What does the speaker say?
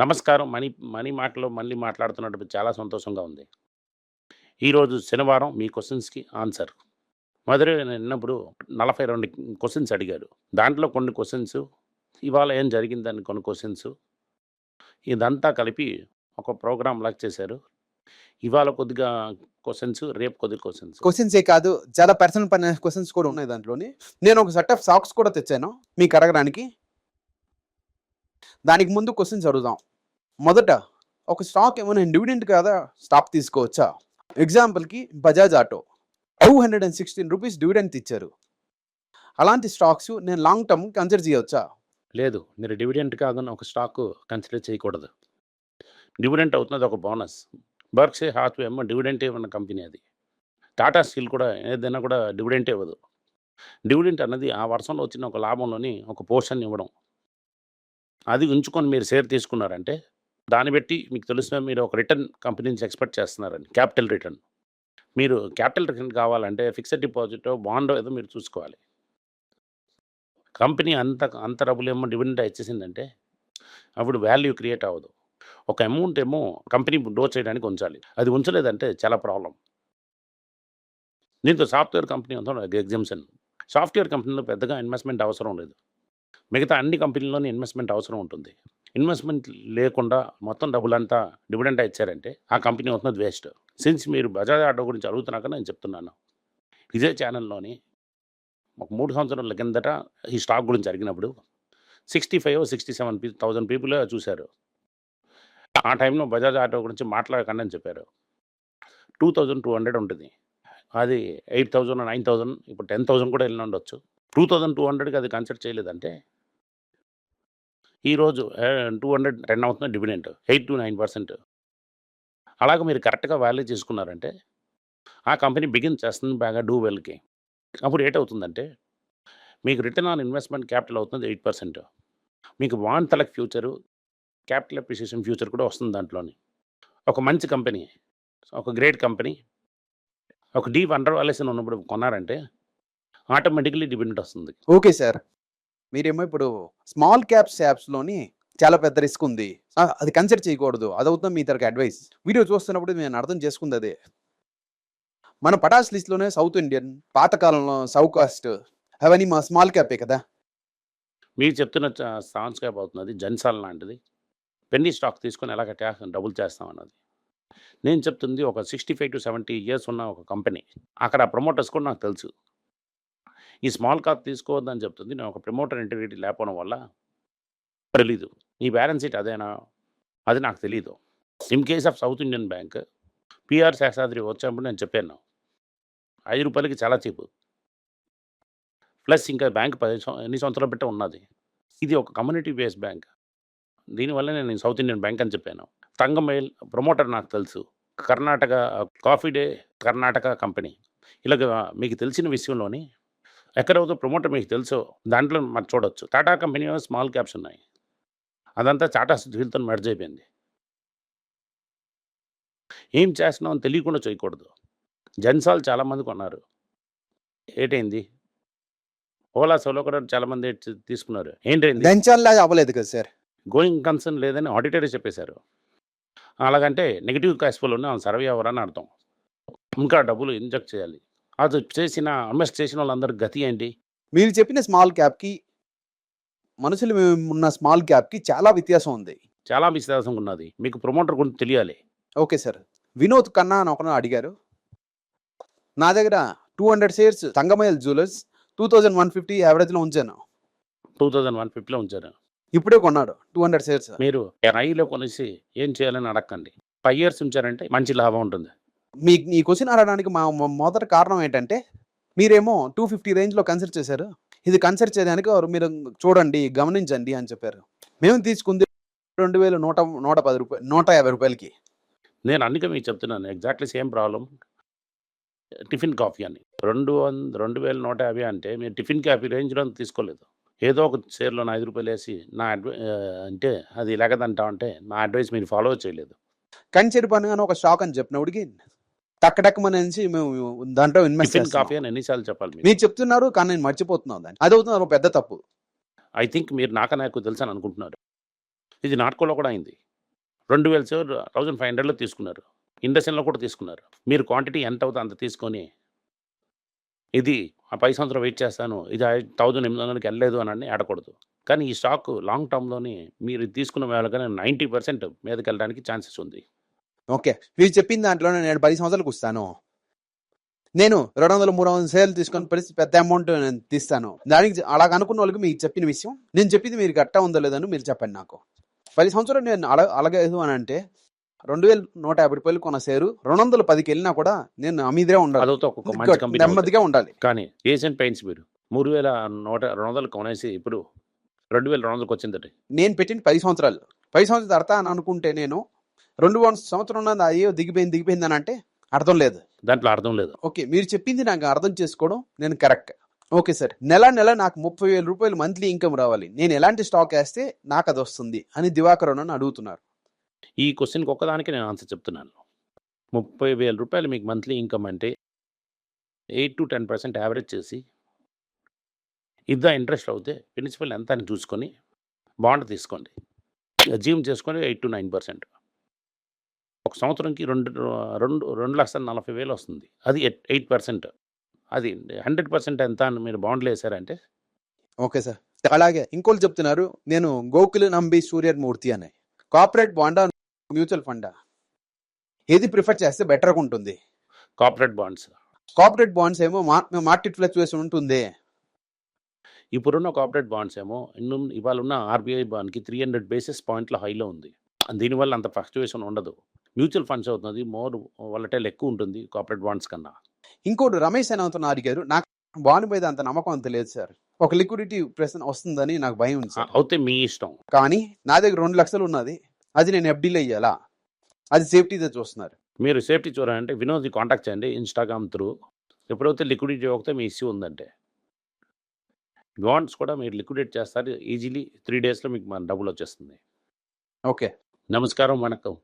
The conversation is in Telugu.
నమస్కారం. మనీ మనీ మాటలో మళ్ళీ మాట్లాడుతున్నట్టు చాలా సంతోషంగా ఉంది. ఈరోజు శనివారం మీ క్వశ్చన్స్కి ఆన్సర్. మొదటి నేను విన్నప్పుడు నలభై రెండు క్వశ్చన్స్ అడిగారు దాంట్లో కొన్ని క్వశ్చన్స్ ఇవాళ ఏం జరిగిందని కొన్ని క్వశ్చన్స్ ఇదంతా కలిపి ఒక ప్రోగ్రామ్ లాగా చేశారు. ఇవాళ కొద్దిగా క్వశ్చన్స్ రేపు కొద్దిగా క్వశ్చన్స్. క్వశ్చన్స్ ఏ కాదు చాలా పర్సనల్ పని క్వశ్చన్స్ కూడా ఉన్నాయి దాంట్లోని. నేను ఒక సెట్ ఆఫ్ సాక్స్ కూడా తెచ్చాను మీకు అడగడానికి. దానికి ముందు క్వశ్చన్స్ అడుగుదాం. మొదట ఒక స్టాక్ ఏమైనా డివిడెంట్ కాదా స్టాక్ తీసుకోవచ్చా? ఎగ్జాంపుల్కి Bajaj auto. Two hundred and sixteen rupees dividend ఇచ్చారు. అలాంటి స్టాక్స్ నేను లాంగ్ టర్మ్ కన్సిడర్ చేయవచ్చా లేదు మీరు డివిడెంట్ కాదని ఒక స్టాక్ కన్సిడర్ చేయకూడదు. డివిడెంట్ అవుతున్నది ఒక బోనస్. బర్క్సే హాత్వే ఏమో డివిడెంట్ ఇవ్వన్న కంపెనీ అది. టాటా స్టీల్ కూడా ఏదైనా కూడా డివిడెంట్ ఇవ్వదు డివిడెంట్ అన్నది ఆ వర్షంలో వచ్చిన ఒక లాభంలోని ఒక పోర్షన్ ఇవ్వడం. అది ఉంచుకొని మీరు షేర్ తీసుకున్నారంటే దాన్ని బట్టి మీకు తెలిసిన మీరు ఒక రిటర్న్ కంపెనీ నుంచి ఎక్స్పెక్ట్ చేస్తున్నారని క్యాపిటల్ రిటర్న్. మీరు క్యాపిటల్ రిటర్న్ కావాలంటే ఫిక్స్డ్ డిపాజిట్ బాండ్ ఏదో మీరు చూసుకోవాలి. కంపెనీ అంత అంత డబ్బులు ఏమో డివిడెంట్ ఇచ్చేసిందంటే అప్పుడు వాల్యూ క్రియేట్ అవ్వదు. ఒక అమౌంట్ ఏమో కంపెనీ డోర్ చేయడానికి ఉంచాలి. అది ఉంచలేదంటే చాలా ప్రాబ్లం దీంతో సాఫ్ట్వేర్ కంపెనీ అంతా ఎగ్జామ్షన్ సాఫ్ట్వేర్ కంపెనీలో పెద్దగా ఇన్వెస్ట్మెంట్ అవసరం లేదు. మిగతా అన్ని కంపెనీల్లోనే ఇన్వెస్ట్మెంట్ అవసరం ఉంటుంది. ఇన్వెస్ట్మెంట్ లేకుండా మొత్తం డబ్బులంతా డివిడెంట్ ఇచ్చారంటే ఆ కంపెనీ అవుతున్నది వేస్ట్. సిన్స్ మీరు బజాజ్ ఆటో గురించి అడుగుతున్నాక నేను చెప్తున్నాను. ఇదే ఛానల్లోని ఒక మూడు సంవత్సరాల కిందట ఈ స్టాక్ గురించి అడిగినప్పుడు sixty five sixty seven P thousand people చూశారు. ఆ టైంలో బజాజ్ ఆటో గురించి మాట్లాడకండి అని చెప్పారు. టూ థౌజండ్ టూ హండ్రెడ్ ఉంటుంది. అది ఎయిట్ థౌజండ్ నైన్ థౌజండ్ ఇప్పుడు టెన్ థౌజండ్ కూడా వెళ్ళి ఉండొచ్చు. టూ థౌజండ్ టూ హండ్రెడ్కి అది కన్సిడర్ చేయలేదంటే ఈరోజు టూ హండ్రెడ్ టెన్ అవుతుంది dividend? Eight to nine percent. అలాగే మీరు కరెక్ట్గా వాల్యూ చేసుకున్నారంటే ఆ కంపెనీ బిగిన్ చేస్తుంది బాగా డూ వెల్కి. అప్పుడు ఏట్ అవుతుందంటే మీకు రిటర్న్ ఆన్ ఇన్వెస్ట్మెంట్ క్యాపిటల్ అవుతుంది ఎయిట్ పర్సెంట్. మీకు వాన్ తలక్ ఫ్యూచరు క్యాపిటల్ అప్రిసియేషన్ ఫ్యూచర్ కూడా వస్తుంది దాంట్లోని. ఒక మంచి కంపెనీ ఒక గ్రేట్ కంపెనీ ఒక డీప్ అండర్ వాల్యుయేషన్ ఉన్నప్పుడు కొన్నారంటే ఆటోమేటిక్లీ డిపెండెంట్ వస్తుంది. Okay sir. మీరేమో ఇప్పుడు స్మాల్ క్యాప్స్ యాప్స్లోని చాలా పెద్ద రిస్క్ ఉంది. అది కన్సిడర్ చేయకూడదు. అది మీ ఇద్దరికి అడ్వైస్. వీడియో చూస్తున్నప్పుడు నేను అర్థం చేసుకుంది అదే. మన పటాస్ లిస్ట్లోనే సౌత్ ఇండియన్ పాతకాలంలో సౌ కాస్ట్ అవన్నీ మా స్మాల్ క్యాపే కదా. మీరు చెప్తున్న సాన్స్ క్యాప్ అవుతున్నది జన్సాల్ లాంటిది. పెన్నీ స్టాక్ తీసుకొని ఎలాగ ట్యాక్స్ డబుల్ చేస్తామన్నది నేను చెప్తుంది ఒక sixty five to seventy years ఉన్న ఒక కంపెనీ. అక్కడ ప్రమోటర్స్ కూడా నాకు తెలుసు. ఈ స్మాల్ కాప్ తీసుకోవద్దని చెప్తుంది. నేను ఒక ప్రమోటర్ ఇంటిగ్రిటీ లేకపోవడం వల్ల తెలీదు. ఈ బ్యాలెన్స్ షీట్ అదేనా? అది నాకు తెలీదు. In case of South Indian Bank PR Seshadri వచ్చినప్పుడు నేను చెప్పాను. ఐదు రూపాయలకి చాలా చీపు. ప్లస్ ఇంకా బ్యాంక్ పది ఎన్ని సంవత్సరాలు పెట్టే ఉన్నది. ఇది ఒక కమ్యూనిటీ బేస్డ్ బ్యాంక్. దీనివల్ల నేను సౌత్ ఇండియన్ బ్యాంక్ అని చెప్పాను. తంగమైల్ ప్రమోటర్ నాకు తెలుసు. Karnataka Coffee Day Karnataka company. ఇలాగ మీకు తెలిసిన విషయంలోని ఎక్కడవుతో ప్రమోటర్ మీకు తెలుసో దాంట్లో మనం చూడొచ్చు. టాటా కంపెనీ స్మాల్ క్యాప్స్ ఉన్నాయి. అదంతా టాటా స్టీల్తో మెర్జ్ అయిపోయింది. ఏం చేస్తున్నాం అని తెలియకుండా చేయకూడదు. జన్సాల్ చాలామంది కొన్నారు. ఏటైంది? ఓలా సోలో కూడా చాలామంది తీసుకున్నారు. ఏంటైంది? అవ్వలేదు కదా సార్. గోయింగ్ కన్సర్న్ లేదని ఆడిటర్ చెప్పేశారు. అలాగంటే నెగిటివ్ క్యాష్ ఫ్లో ఉన్న సర్వే అవ్వరని అర్థం. ఇంకా డబ్బులు ఇంజెక్ట్ చేయాలి. అది చేసిన ఇన్వెస్ట్ చేసిన వాళ్ళందరి గతి ఏంటి? మీరు చెప్పిన స్మాల్ క్యాప్కి మనుషులు ఉన్న స్మాల్ క్యాప్కి చాలా వ్యత్యాసం ఉంది. చాలా విశ్వాసం ఉన్నది. మీకు ప్రమోటర్ గురించి తెలియాలి. Okay sir. వినోద్ కన్నా అని ఒకరు అడిగారు. నా దగ్గర two hundred shares Thangamayil jewellers two thousand one fifty యావరేజ్లో ఉంచాను. టూ థౌజండ్ వన్ ఫిఫ్టీలో ఉంచారు. ఇప్పుడే కొన్నాడు టూ హండ్రెడ్ షేర్స్. మీరు రైలో కొనేసి ఏం చేయాలని అడగండి ఫైవ్ ఇయర్స్ ఉంచారంటే మంచి లాభం ఉంటుంది. మీ ఈ క్వశ్చన్ అడగడానికి మా మొదటి కారణం ఏంటంటే మీరేమో టూ ఫిఫ్టీ రేంజ్లో కన్సిడర్ చేశారు. ఇది కన్సిడర్ చేయడానికి వారు మీరు చూడండి గమనించండి అని చెప్పారు. మేము తీసుకుంది రెండు వేల నూట నూట పది రూపాయలు నూట యాభై రూపాయలకి. నేను అందుకే మీకు చెప్తున్నాను exactly same problem tiffin coffee అని. రెండు వంద రెండు వేల నూట యాభై అంటే మీరు టిఫిన్ కాఫీ రేంజ్లో తీసుకోలేదు. ఏదో ఒక షేర్లో ఐదు రూపాయలు వేసి నా అడ్వై అంటే అది లేకదంటా అంటే నా అడ్వైస్ మీరు ఫాలో చేయలేదు. కంచెరి పని అని ఒక స్టాక్ అని చెప్పినప్పటికి టక్ టక్ అనేసి మేము దాంట్లో ఇన్వెస్ట్ కాఫీ అని ఎన్నిసార్లు చెప్పాలి మీరు? చెప్తున్నారు కానీ నేను మర్చిపోతున్నాను దాన్ని. అది అవుతుంది పెద్ద తప్పు. ఐ థింక్ మీరు నాకన్నా ఎక్కువ తెలుసు అని అనుకుంటున్నారు. ఇది నాట్కోలో కూడా అయింది. రెండు వేల థౌజండ్ ఫైవ్ హండ్రెడ్లో తీసుకున్నారు. ఇండస్ట్రీలో కూడా తీసుకున్నారు. మీరు క్వాంటిటీ ఎంత అవుతుందో అంత తీసుకొని ఇది ఆ పై సంవత్సరం వెయిట్ చేస్తాను ఇది థౌజండ్ ఎనిమిది వందలకి వెళ్ళలేదు అని ఆడకూడదు. కానీ ఈ స్టాక్ లాంగ్ టర్మ్లోని మీరు తీసుకున్న వాళ్ళకనే నైంటీ పర్సెంట్ మీదకి వెళ్ళడానికి ఛాన్సెస్ ఉంది. ఓకే. మీరు చెప్పిన దాంట్లో నేను పది సంవత్సరాలకు వస్తాను. నేను రెండు వందలు మూడు వందల సేలు తీసుకొని పరిస్థితి పెద్ద అమౌంట్ నేను తీస్తాను. దానికి అలాగ అనుకున్న వాళ్ళకి మీకు చెప్పిన విషయం. నేను చెప్పింది మీరు కరెక్టా ఉందో లేదని మీరు చెప్పండి నాకు. పది సంవత్సరాలు నేను అలా అలాగేదు అని అంటే రెండు వేల నూట యాభై రూపాయలు కొన్న సేరు రెండు వందల పదికి వెళ్ళినా కూడా నేను అమీదే ఉండాలి. నెమ్మదిగా ఉండాలి. కానీ ఏషియన్ పెయింట్స్ మీరు మూడు వేల నూట రెండు వందలు కొనేసి ఇప్పుడు రెండు వేల రెండు వందలకు వచ్చిందట. నేను పెట్టిన పది సంవత్సరాలు. పది సంవత్సరాల తర్వాత అని అనుకుంటే నేను రెండు వందల సంవత్సరం ఉన్నది అయ్యో దిగిపోయింది దిగిపోయింది అని అంటే అర్థం లేదు. దాంట్లో అర్థం లేదు. ఓకే మీరు చెప్పింది నాకు అర్థం చేసుకోవడం నేను కరెక్ట్. ఓకే సార్ నెల నెల నాకు ముప్పై వేల రూపాయలు మంత్లీ ఇన్కమ్ రావాలి. నేను ఎలాంటి స్టాక్ వేస్తే నాకు అది వస్తుంది అని దివాకర్ అని అడుగుతున్నారు. ఈ క్వశ్చన్కి ఒక్కదానికి నేను ఆన్సర్ చెప్తున్నాను. ముప్పై వేల రూపాయలు మీకు మంత్లీ ఇన్కమ్ అంటే eight to ten percent average చేసి ఇద్దా ఇంట్రెస్ట్ అవుతే ప్రిన్సిపల్ ఎంత అని చూసుకొని బాండ్ తీసుకోండి. అజీమ్ చేసుకొని ఎయిట్ టు నైన్ పర్సెంట్. ఒక సంవత్సరంకి రెండు రెండు రెండు లక్షల నలభై వేలు వస్తుంది. అది ఎయిట్ పర్సెంట్. అది హండ్రెడ్ పర్సెంట్ ఎంత అని మీరు బాండ్లు వేసారంటే? Okay sir. అలాగే ఇంకోళ్ళు చెప్తున్నారు నేను గోకుల్ నంబి సూర్యన్ మూర్తి అని. కార్పొరేట్ బాండా మ్యూచువల్ ఫండా. ఏది ప్రిఫర్ చేస్తే బెటర్గా ఉంటుంది. Corporate bonds. కార్పొరేట్ బాండ్స్ ఏమో మార్కెట్ ఫ్లక్చువేషన్ ఉంటుంది. ఇప్పుడున్న కార్పొరేట్ బాండ్స్ ఏమో ఇన్ను ఇవాళ ఉన్న ఆర్బీఐ బాండ్కి త్రీ హండ్రెడ్ బేసిస్ పాయింట్ల హైలో ఉంది. దీనివల్ల అంత ఫ్లక్చువేషన్ ఉండదు. మ్యూచువల్ ఫండ్స్ అవుతుంది మోర్ వలటైల్ ఎక్కువ ఉంటుంది కార్పొరేట్ బాండ్స్ కన్నా. ఇంకోటి రమేష్ అని అవుతున్న అడిగారు. నాకు బాండ్ మీద అంత నమ్మకం అంత లేదు సార్. ఒక లిక్విడిటీ ప్రెసెంట్ వస్తుందని నాకు భయం ఉంది సార్. అవుతే మీ ఇష్టం. కానీ నా దగ్గర రెండు లక్షలు ఉన్నది. అది నేను ఎఫ్డీలో ఇయ్యాలా? అది సేఫ్టీతో చూస్తున్నారు. మీరు సేఫ్టీ చూడాలంటే వినోద్ కాంటాక్ట్ చేయండి ఇన్స్టాగ్రామ్ త్రూ. ఎప్పుడైతే లిక్విడిటీ అవుతే మీ ఇష్యూ ఉందంటే. బాండ్స్ కూడా మీరు లిక్విడేట్ చేస్తారు. ఈజీలీ త్రీ డేస్లో మీకు మన డబ్బులు వచ్చేస్తుంది. ఓకే. నమస్కారం వణకం.